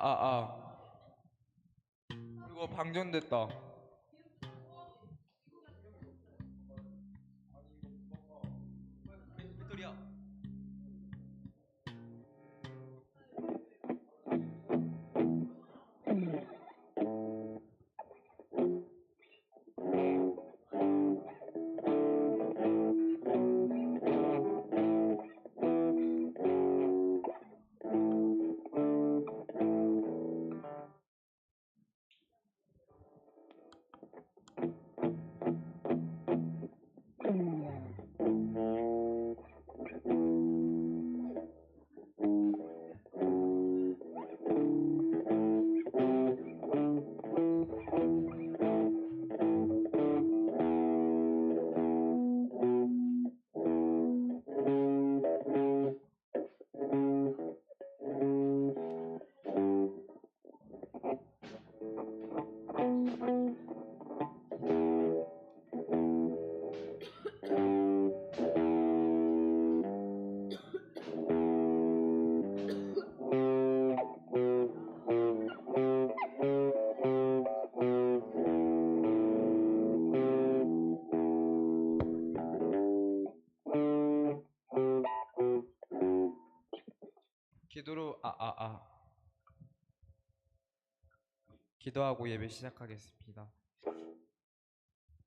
아, 아. 이거 방전됐다. 기도하고 예배 시작하겠습니다.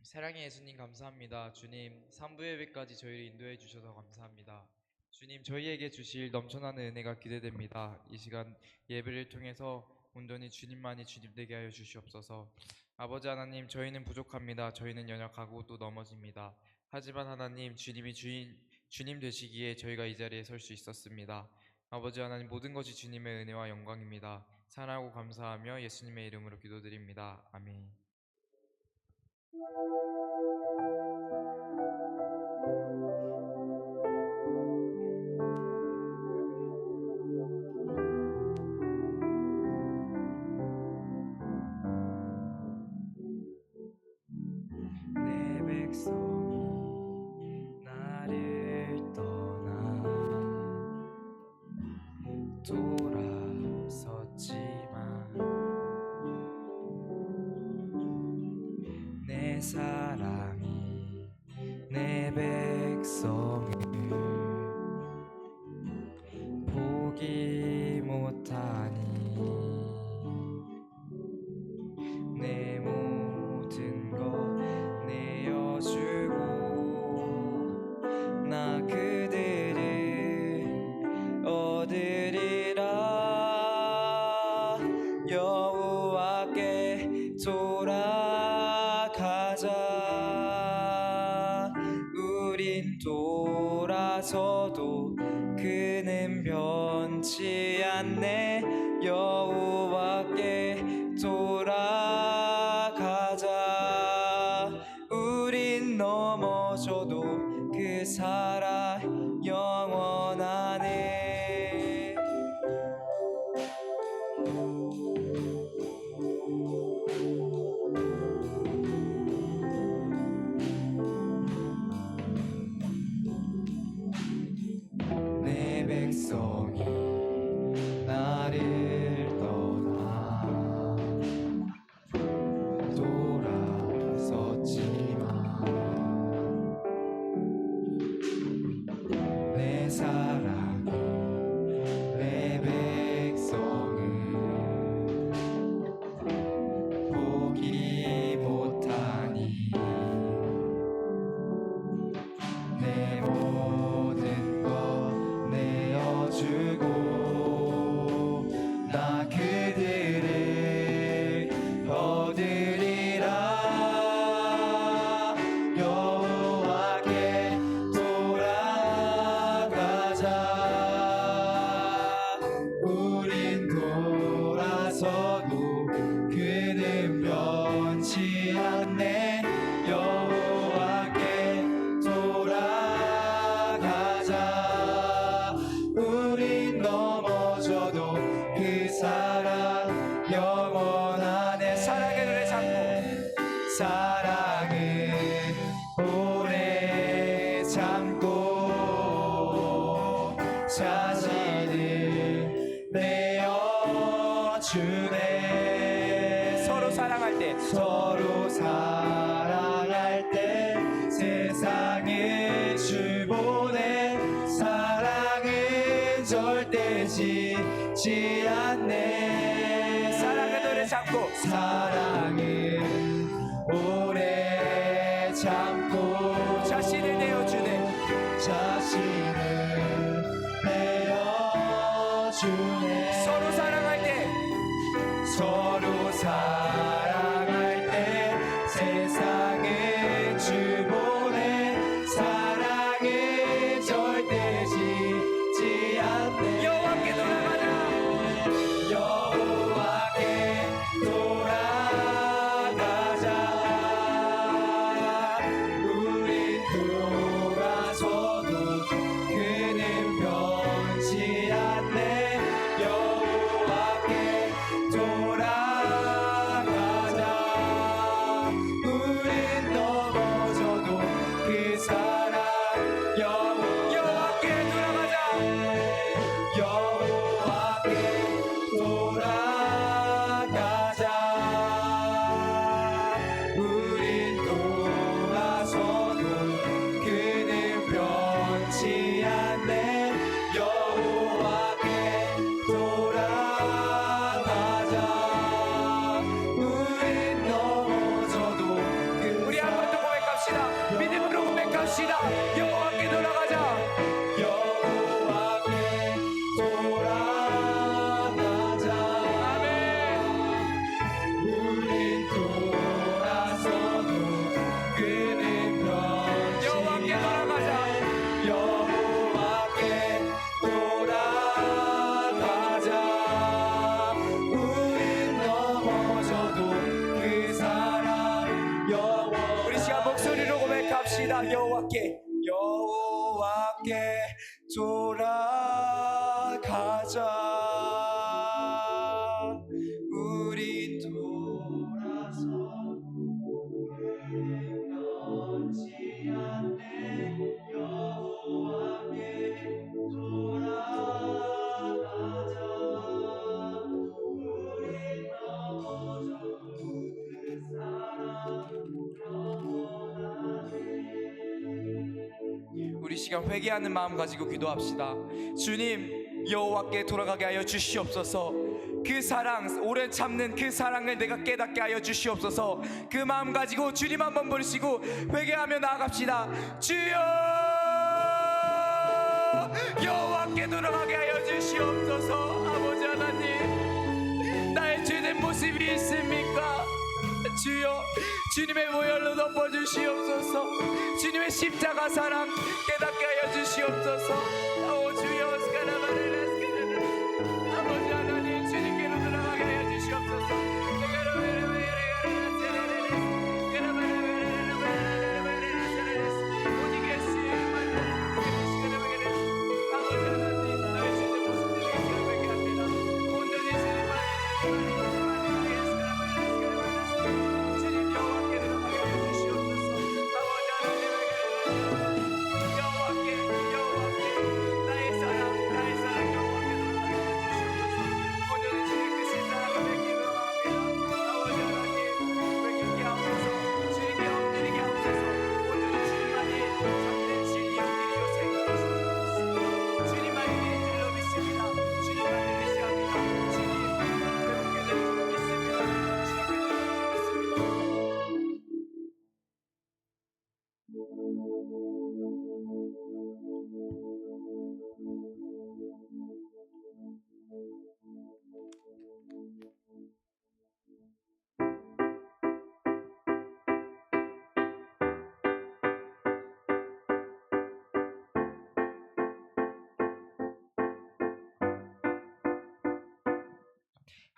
사랑의 예수님 감사합니다. 주님, 3부 예배까지 저희를 인도해 주셔서 감사합니다. 주님, 저희에게 주실 넘쳐나는 은혜가 기대됩니다. 이 시간 예배를 통해서 온전히 주님만이 주님 되게 하여 주시옵소서. 아버지 하나님, 저희는 부족합니다. 저희는 연약하고 또 넘어집니다. 하지만 하나님, 주님이 주인 주님 되시기에 저희가 이 자리에 설 수 있었습니다. 아버지 하나님 모든 것이 주님의 은혜와 영광입니다. 사랑하고 감사하며 예수님의 이름으로 기도드립니다. 아멘. 사랑 돌 쉽지 않네. 사랑의 노래 잡고. 사랑해 You walk the on 회개하는 마음 가지고 기도합시다. 주님, 여호와께 돌아가게 하여 주시옵소서. 그 사랑, 오래 참는 그 사랑을 내가 깨닫게 하여 주시옵소서. 그 마음 가지고 주님 한번 부르시고 회개하며 나아갑시다. 주여! 여호와께 돌아가게 하여 주시옵소서. 아버지 하나님, 나의 죄된 모습이 있습니까? 주여 주님의 모혈로 덮어주시옵소서. 주님의 십자가 사랑 깨닫게 하여 주시옵소서.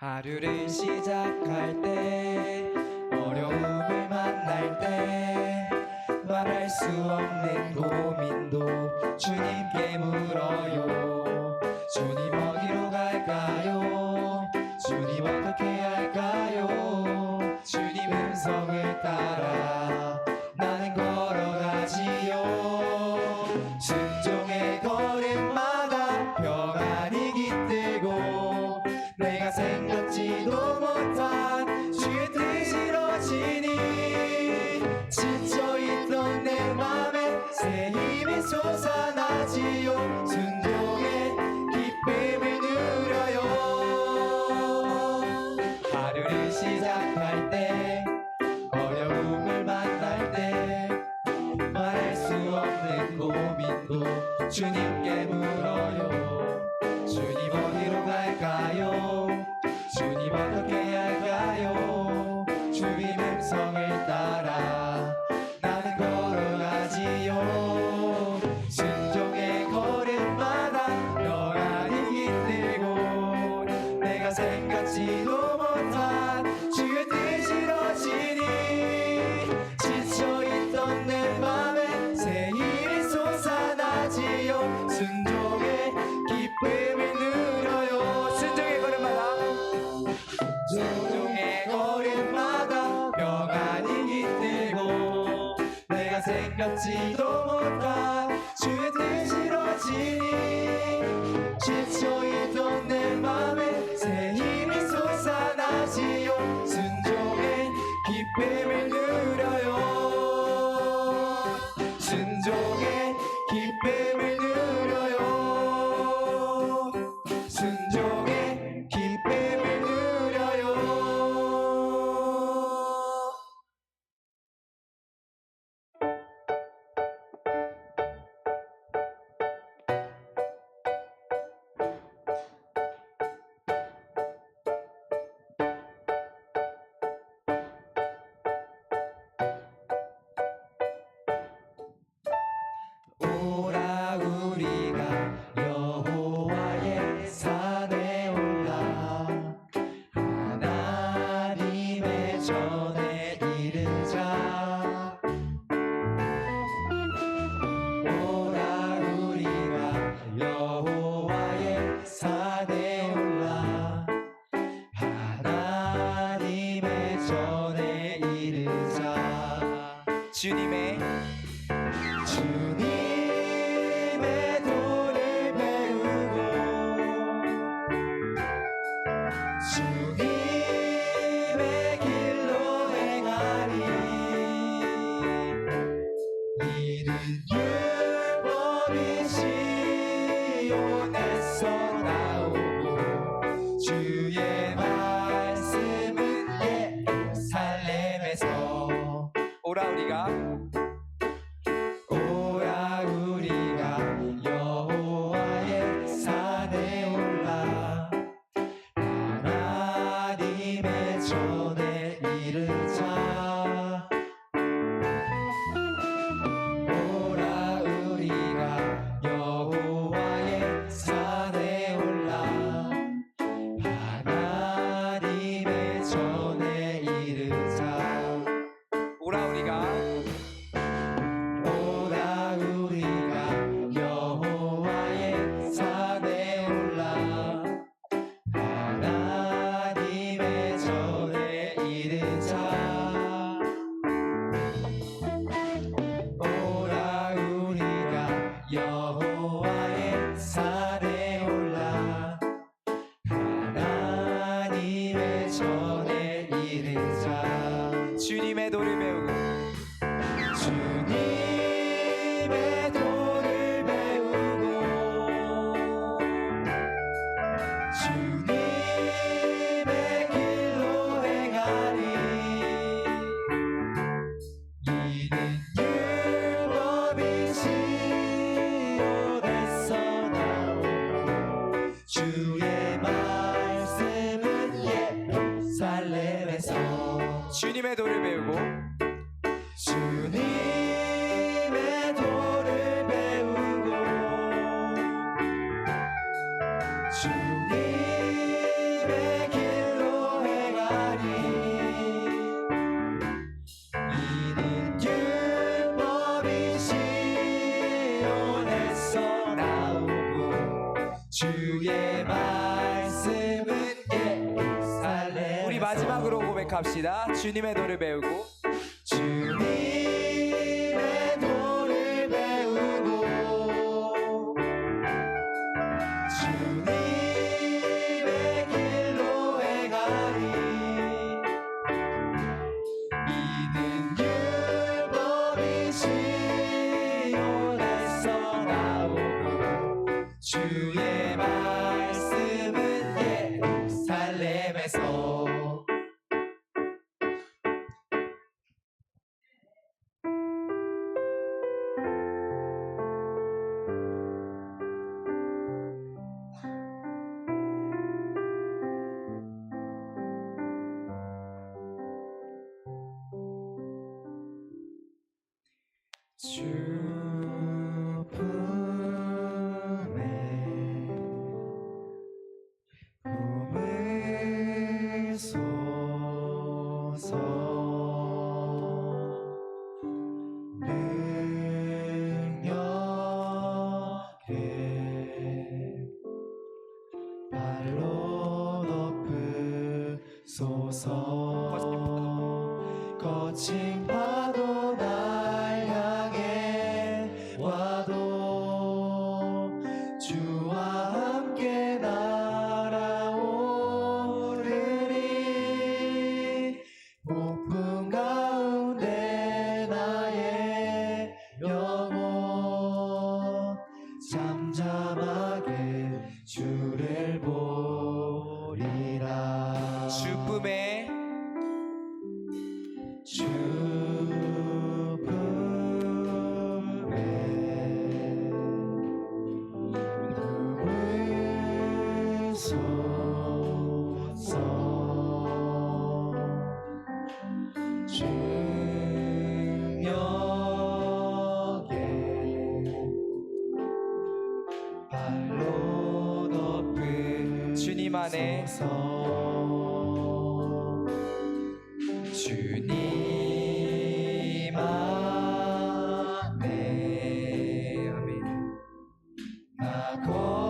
하루를 시작할 때 어려움을 만날 때 말할 수 없는 고민도 주님께 물어요. 주님 어디로 갈까요? 주님 어떻게 할까요? 주님 음성을 따라 czy you. 가볍지도 못한 주의 뜻이러지니 지쳐있던 내 맘에 새 힘이 솟아나지요. 순종의 기쁨을 누려 mighty God. 주의 말씀은 예 살래 우리 마지막으로 고백합시다. 주님의 노래 배우고. 소서 거친 바다 안에 주님 안에 아멘 나 거하리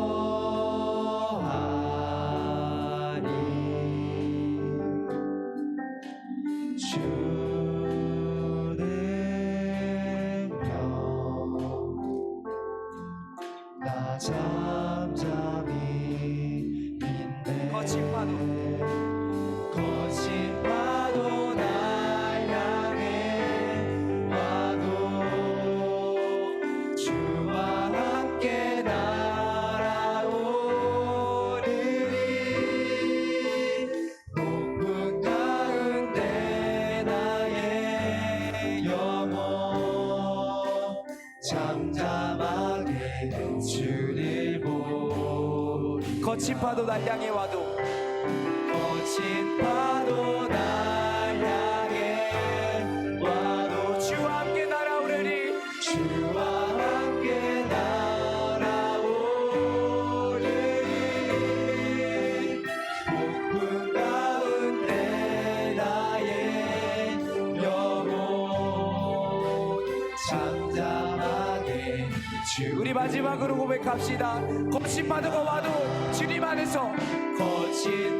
주는 영나 자. 날 향해 와도 거친 파도 날 향해 와도 주와 함께 날아오르니 주와 함께 날아오르니 목분 가운데 나의 영혼 잠잠하게. 주 우리 마지막으로 고백합시다. 거친 파도가 와도 주님 안에서 거친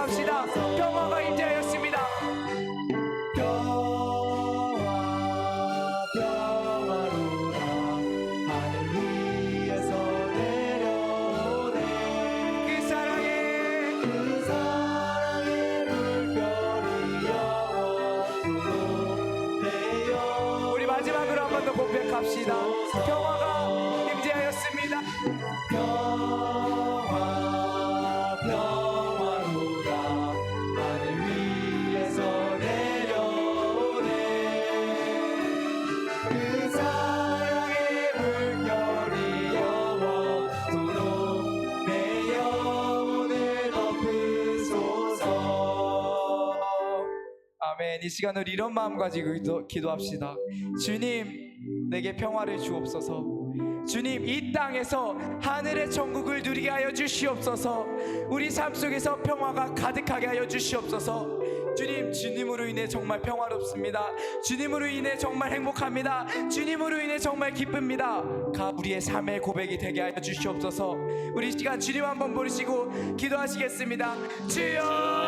感謝だ友がいて 아멘. 이 시간 우리 이런 마음 가지고 기도, 기도합시다. 주님, 내게 평화를 주옵소서. 주님, 이 땅에서 하늘의 천국을 누리게 하여 주시옵소서. 우리 삶 속에서 평화가 가득하게 하여 주시옵소서. 주님, 주님으로 인해 정말 평화롭습니다. 주님으로 인해 정말 행복합니다. 주님으로 인해 정말 기쁩니다. 가 우리의 삶의 고백이 되게 하여 주시옵소서. 우리 시간 주님 한번 부르시고 기도하시겠습니다. 주여!